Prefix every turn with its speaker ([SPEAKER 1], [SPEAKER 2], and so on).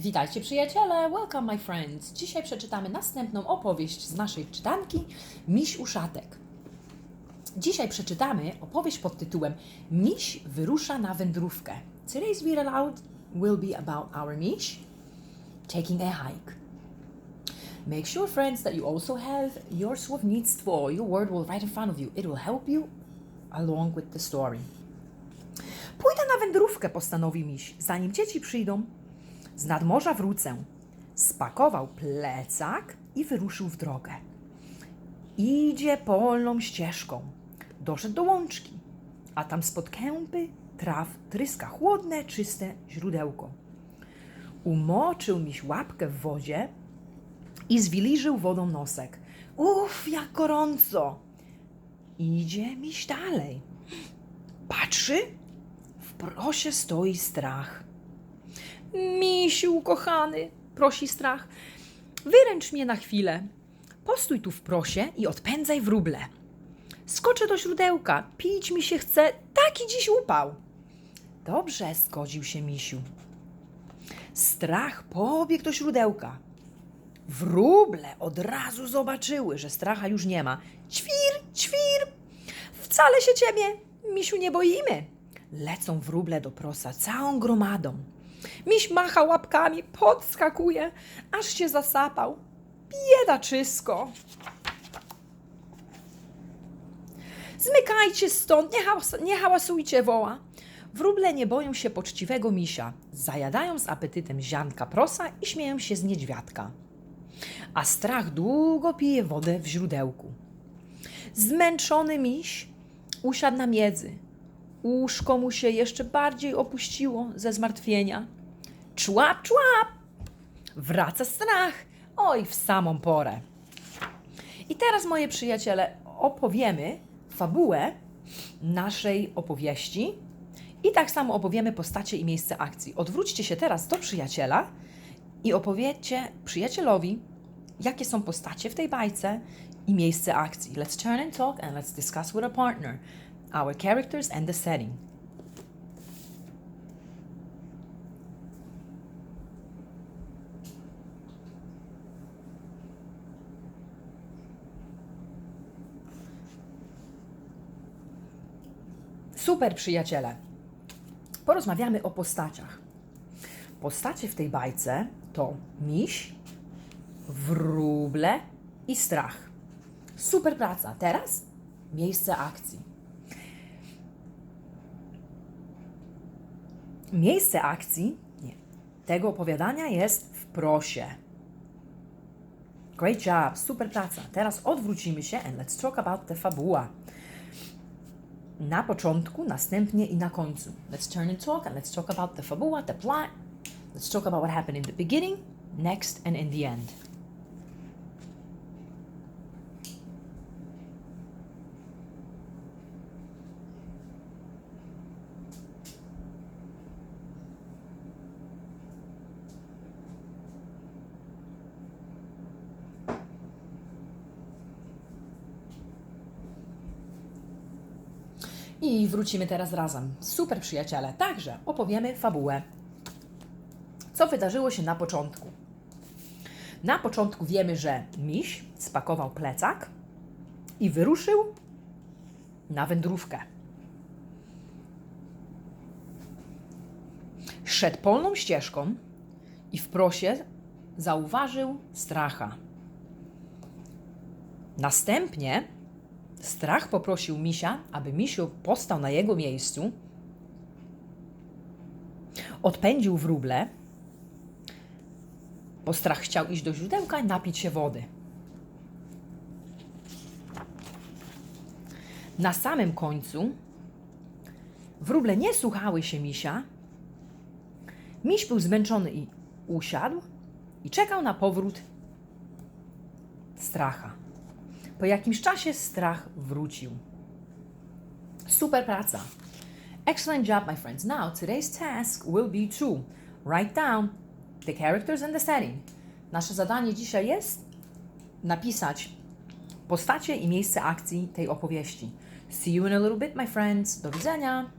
[SPEAKER 1] Witajcie przyjaciele, welcome my friends. Dzisiaj przeczytamy następną opowieść z naszej czytanki Miś Uszatek. Dzisiaj przeczytamy opowieść pod tytułem Miś wyrusza na wędrówkę. Today's read aloud will be about our miś taking a hike. Make sure, friends, that you also have your słownictwo, your word will right in front of you. It will help you along with the story. Pójdę na wędrówkę, postanowił miś. Zanim dzieci przyjdą, z nadmorza wrócę. Spakował plecak i wyruszył w drogę. Idzie polną ścieżką. Doszedł do łączki, a tam spod kępy traw tryska chłodne, czyste źródełko. Umoczył miś łapkę w wodzie i zwiliżył wodą nosek. Uff, jak gorąco! Idzie miś dalej. Patrzy, w prosie stoi strach. Misiu, kochany, prosi strach, wyręcz mnie na chwilę. Postój tu w prosie i odpędzaj wróble. Skoczę do źródełka, pić mi się chce, taki dziś upał. Dobrze, zgodził się misiu. Strach pobiegł do źródełka. Wróble od razu zobaczyły, że stracha już nie ma. Ćwir, ćwir! Wcale się ciebie, misiu, nie boimy. Lecą wróble do prosa całą gromadą. Miś macha łapkami, podskakuje, aż się zasapał. Biedaczysko. Zmykajcie stąd, nie, hałas, nie hałasujcie, woła. Wróble nie boją się poczciwego misia. Zajadają z apetytem ziarnka prosa i śmieją się z niedźwiadka. A strach długo pije wodę w źródełku. Zmęczony miś usiadł na miedzy. Łóżko mu się jeszcze bardziej opuściło ze zmartwienia. Człap, człap! Wraca strach. Oj, w samą porę. I teraz, moje przyjaciele, opowiemy fabułę naszej opowieści i tak samo opowiemy postacie i miejsce akcji. Odwróćcie się teraz do przyjaciela i opowiedzcie przyjacielowi, jakie są postacie w tej bajce i miejsce akcji. Let's turn and talk and let's discuss with a partner our characters and the setting. Super przyjaciele. Porozmawiamy o postaciach. Postacie w tej bajce to miś, wróble i strach. Super praca. Teraz miejsce akcji. Miejsce akcji nie, tego opowiadania jest w prosie. Great job, super praca. Teraz odwrócimy się and let's talk about the fabuła. Na początku, następnie i na końcu. Let's turn and talk and let's talk about the fabuła, the plot. Let's talk about what happened in the beginning, next and in the end. I wrócimy teraz razem. Super przyjaciele. Także opowiemy fabułę. Co wydarzyło się na początku? Na początku wiemy, że miś spakował plecak i wyruszył na wędrówkę. Szedł polną ścieżką i w prosie zauważył stracha. Następnie Strach poprosił misia, aby misiu postał na jego miejscu, odpędził wróble, bo strach chciał iść do źródełka i napić się wody. Na samym końcu wróble nie słuchały się misia. Miś był zmęczony i usiadł i czekał na powrót stracha. Po jakimś czasie strach wrócił. Super praca. Excellent job, my friends. Now, today's task will be to write down the characters and the setting. Nasze zadanie dzisiaj jest napisać postacie i miejsce akcji tej opowieści. See you in a little bit, my friends. Do widzenia.